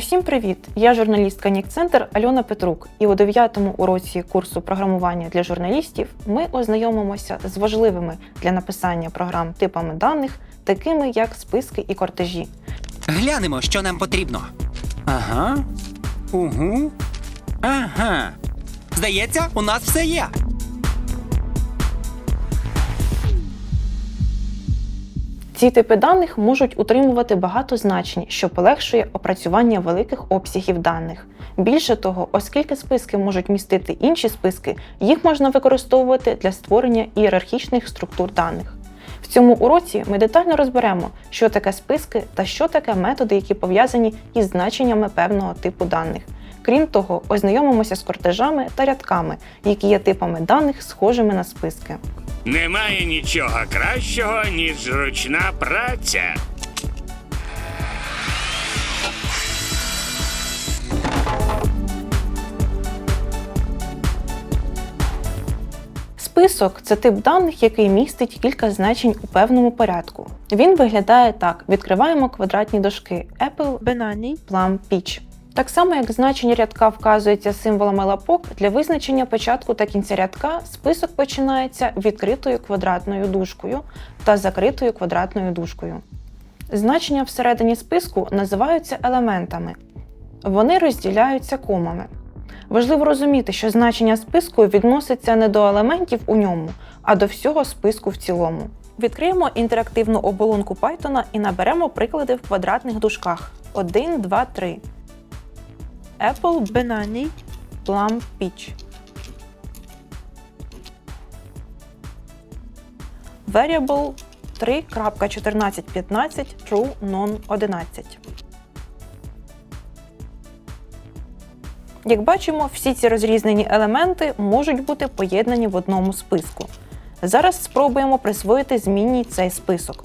Усім привіт! Я журналістка Нікцентр Альона Петрук, і у 9-му уроці курсу програмування для журналістів ми ознайомимося з важливими для написання програм типами даних, такими як списки і кортежі. Глянемо, що нам потрібно. Ага. Угу. Ага. Здається, у нас все є. Ці типи даних можуть утримувати багато значень, що полегшує опрацювання великих обсягів даних. Більше того, оскільки списки можуть містити інші списки, їх можна використовувати для створення ієрархічних структур даних. В цьому уроці ми детально розберемо, що таке списки та що таке методи, які пов'язані із значеннями певного типу даних. Крім того, ознайомимося з кортежами та рядками, які є типами даних, схожими на списки. Немає нічого кращого, ніж зручна праця. Список це тип даних, який містить кілька значень у певному порядку. Він виглядає так: відкриваємо квадратні дошки Apple, Banani, Plum, Peach. Так само, як значення рядка вказується символами лапок, для визначення початку та кінця рядка список починається відкритою квадратною дужкою та закритою квадратною дужкою. Значення всередині списку називаються елементами. Вони розділяються комами. Важливо розуміти, що значення списку відноситься не до елементів у ньому, а до всього списку в цілому. Відкриємо інтерактивну оболонку Python і наберемо приклади в квадратних дужках 1, 2, 3. Apple, Banani, Plum, Peach. Variable 3.1415 true non 11. Як бачимо, всі ці розрізнені елементи можуть бути поєднані в одному списку. Зараз спробуємо присвоїти змінній цей список.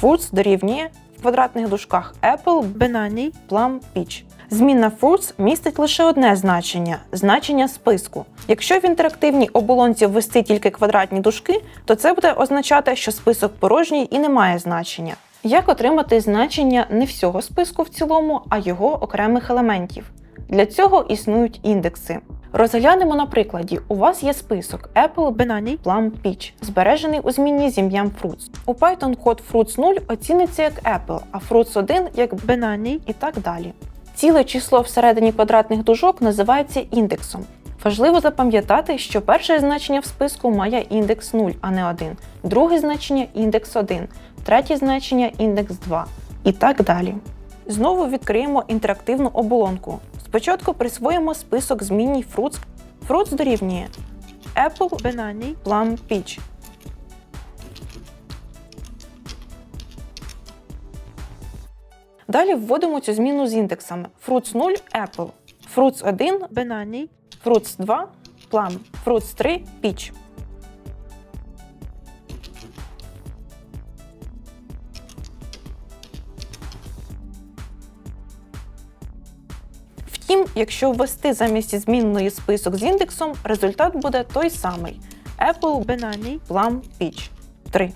Fruits дорівнює в квадратних дужках Apple, Banani, Plum, Peach. Змінна fruits містить лише одне значення значення списку. Якщо в інтерактивній оболонці ввести тільки квадратні дужки, то це буде означати, що список порожній і не має значення. Як отримати значення не всього списку в цілому, а його окремих елементів? Для цього існують індекси. Розглянемо на прикладі. У вас є список Apple, Banani, Plum, Peach, збережений у змінні з ім'ям Fruits. У Python код Fruits 0 оціниться як Apple, а Fruits 1 як Banani і так далі. Ціле число всередині квадратних дужок називається індексом. Важливо запам'ятати, що перше значення в списку має індекс 0, а не 1, друге значення індекс 1, третє значення індекс 2 і так далі. Знову відкриємо інтерактивну оболонку. Спочатку присвоїмо список змінній Fruits. Fruits дорівнює Apple, Banani, Plum, Peach. Далі вводимо цю зміну з індексами. Fruits 0 Apple, Fruits 1 Banani, Fruits 2 Plum, Fruits 3 Peach. Втім, якщо ввести замість змінної список з індексом, результат буде той самий: Apple, Banani, Plum, Peach. 3.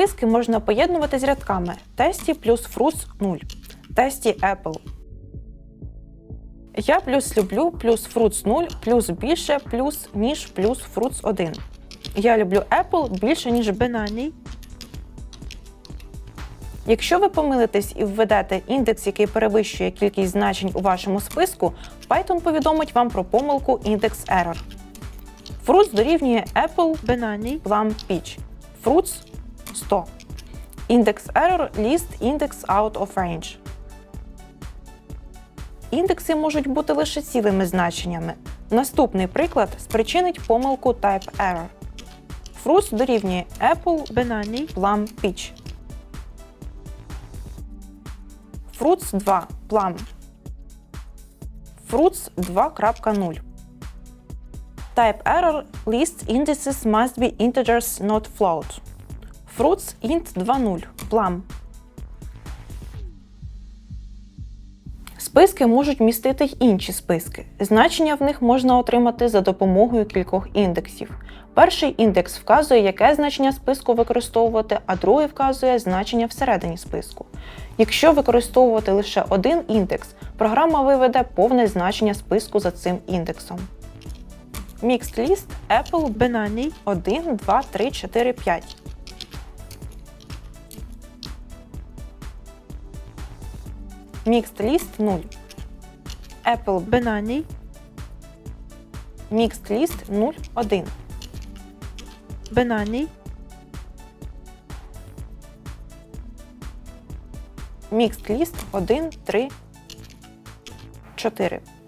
Списки можна поєднувати з рядками тесті плюс fruits 0, тесті Apple. Я плюс люблю плюс fruits 0 плюс більше плюс ніж плюс fruits 1. Я люблю Apple більше, ніж Banani. Якщо ви помилитесь і введете індекс, який перевищує кількість значень у вашому списку, Python повідомить вам про помилку index error. Fruits дорівнює Apple, Banani, Plum, Peach. Fruits 100. Index error list index out of range. Індекси можуть бути лише цілими значеннями. Наступний приклад спричинить помилку type error. Fruits дорівнює Apple, Banani, Plum, Peach. Fruits 2 Plum. Fruits 2.0. Type error list indices must be integers not float. Fruits int 2.0 Plum. Списки можуть містити й інші списки. Значення в них можна отримати за допомогою кількох індексів. Перший індекс вказує, яке значення списку використовувати, а другий вказує значення всередині списку. Якщо використовувати лише один індекс, програма виведе повне значення списку за цим індексом. Mixed List Apple Banani, 1, 2, 3, 4, 5. Mixed List 0. Apple Banani, Mixed List 0, 1. Banani, Mixed List 1, 3, 4.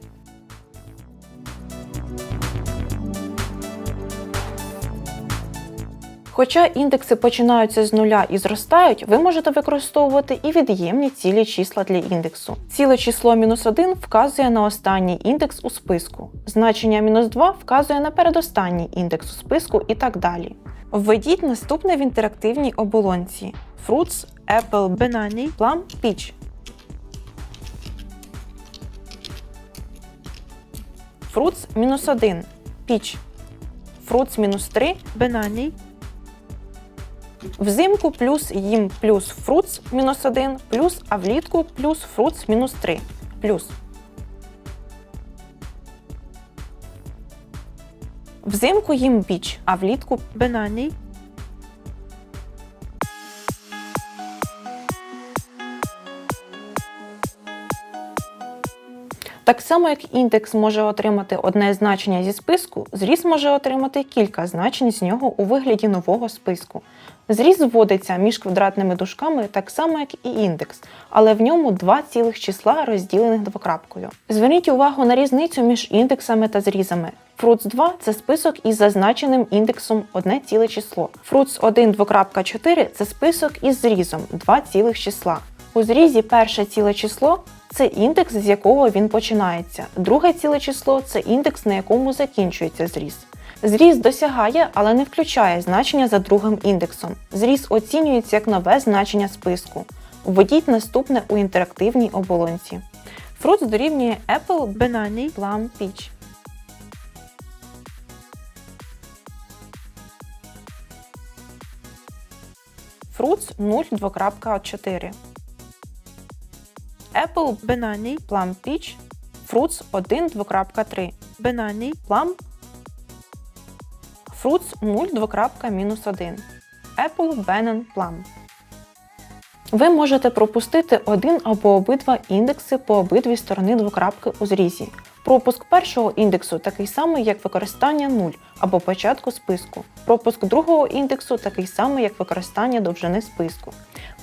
Хоча індекси починаються з нуля і зростають, ви можете використовувати і від'ємні цілі числа для індексу. Ціле число мінус 1 вказує на останній індекс у списку. Значення мінус 2 вказує на передостанній індекс у списку і так далі. Введіть наступне в інтерактивній оболонці: Fruits, Apple, Banani, Plum, Peach. Fruits мінус 1. Peach. Fruits мінус 3. Banani, Взимку плюс їм плюс fruits мінус 1 плюс, а влітку плюс fruits мінус 3 плюс. Взимку їм біч, а влітку Banani, Так само, як індекс може отримати одне значення зі списку, зріз може отримати кілька значень з нього у вигляді нового списку. Зріз вводиться між квадратними дужками так само, як і індекс, але в ньому два цілих числа, розділених двокрапкою. Зверніть увагу на різницю між індексами та зрізами. Fruits 2 це список із зазначеним індексом одне ціле число. Fruits 1 2.4 це список із зрізом два цілих числа. У зрізі перше ціле число це індекс, з якого він починається. Друге ціле число це індекс, на якому закінчується зріз. Зріз досягає, але не включає значення за другим індексом. Зріз оцінюється як нове значення списку. Введіть наступне у інтерактивній оболонці. Fruits дорівнює Apple, Banani, Plum, Peach. Fruits 0, 2.4. Apple, Banani, Plum, Peach. Fruits 1, 2.3. Banani, Plum. Fruits 0.-1 Apple, Banana, Plum. Ви можете пропустити один або обидва індекси по обидві сторони двокрапки у зрізі. Пропуск першого індексу такий самий, як використання 0 або початку списку. Пропуск другого індексу такий самий, як використання довжини списку.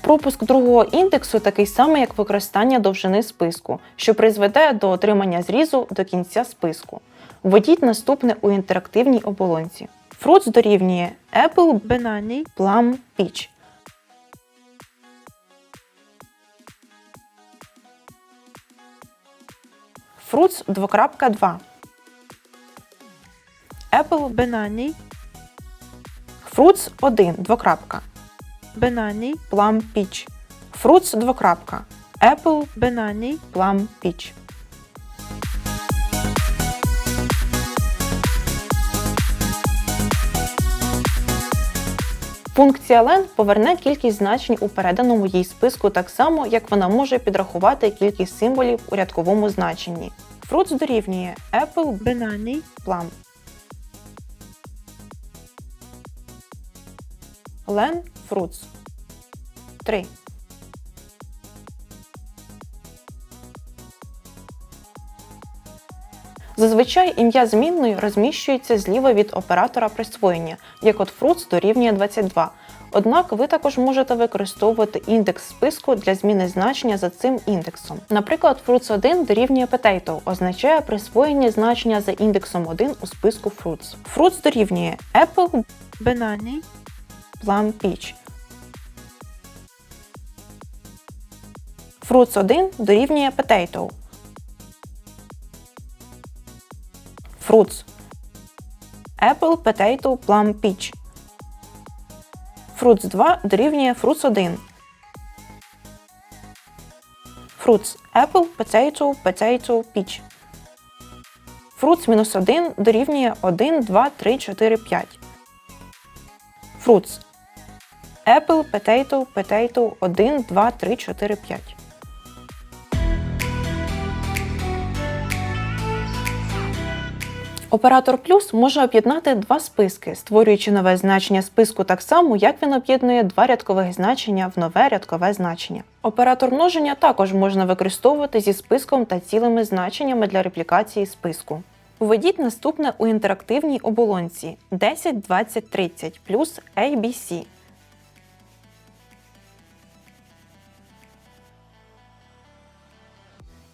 Пропуск другого індексу такий самий, як використання довжини списку, що призведе до отримання зрізу до кінця списку. Введіть наступне у інтерактивній оболонці. Fruits дорівнює Apple, Banani, Plum, Peach. Fruits 2.2. Apple, Banani, Fruits 1, 2. Banani, Plum, Peach. Fruits 2. Apple, Banani, Plum, Peach. Функція len поверне кількість значень у переданому їй списку так само, як вона може підрахувати кількість символів у рядковому значенні. Fruits дорівнює Apple, Banani, Plum. Len Fruits. 3. Зазвичай ім'я змінної розміщується зліва від оператора присвоєння, як от fruits дорівнює 22. Однак ви також можете використовувати індекс списку для зміни значення за цим індексом. Наприклад, fruits 1 дорівнює potato означає присвоєння значення за індексом 1 у списку fruits. Fruits дорівнює apple, Banani, plum, peach. Fruits 1 дорівнює potato. Fruits. Apple, potato, plum, peach. Fruits 2 дорівнює Fruits 1. Fruits apple, potato, potato, peach. Fruits мінус 1 дорівнює 1, 2, 3, 4, 5. Fruits apple, potato, potato, 1, 2, 3, 4, 5. Оператор плюс може об'єднати два списки, створюючи нове значення списку так само, як він об'єднує два рядкових значення в нове рядкове значення. Оператор множення також можна використовувати зі списком та цілими значеннями для реплікації списку. Введіть наступне у інтерактивній оболонці 10, 20, 30 плюс ABC.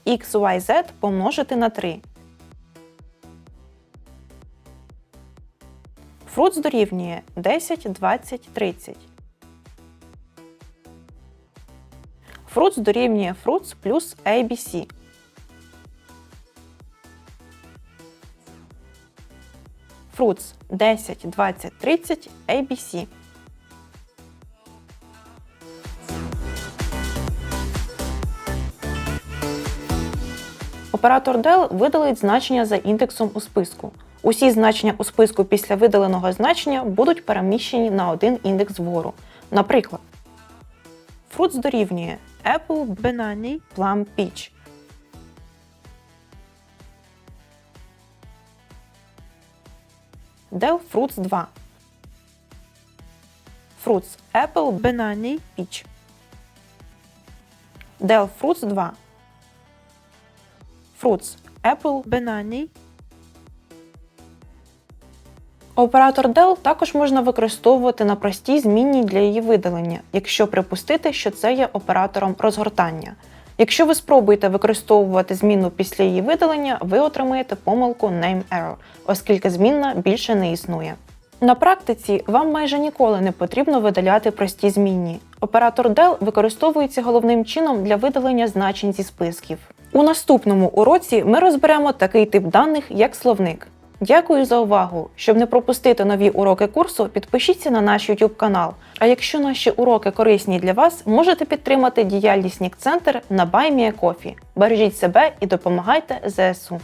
X, Y, Z помножити на 3. Фруц дорівнює 10, 20, 30. Фруц дорівнює фруц плюс ABC. Фруц 10, 20, 30, ABC. Оператор del видалить значення за індексом у списку. Усі значення у списку після видаленого значення будуть переміщені на один індекс вгору. Наприклад, Fruits дорівнює Apple, Banani. Plum, Peach. Del Fruits 2. Fruits Apple, Banani. Peach. Del Fruits 2. Fruits Apple, Banani. Оператор del також можна використовувати на простій змінній для її видалення, якщо припустити, що це є оператором розгортання. Якщо ви спробуєте використовувати зміну після її видалення, ви отримаєте помилку name error, оскільки змінна більше не існує. На практиці вам майже ніколи не потрібно видаляти прості змінні. Оператор del використовується головним чином для видалення значень зі списків. У наступному уроці ми розберемо такий тип даних, як словник. Дякую за увагу! Щоб не пропустити нові уроки курсу, підпишіться на наш YouTube канал. А якщо наші уроки корисні для вас, можете підтримати діяльність Нік Центр на BuyMeACoffee. Бережіть себе і допомагайте ЗСУ.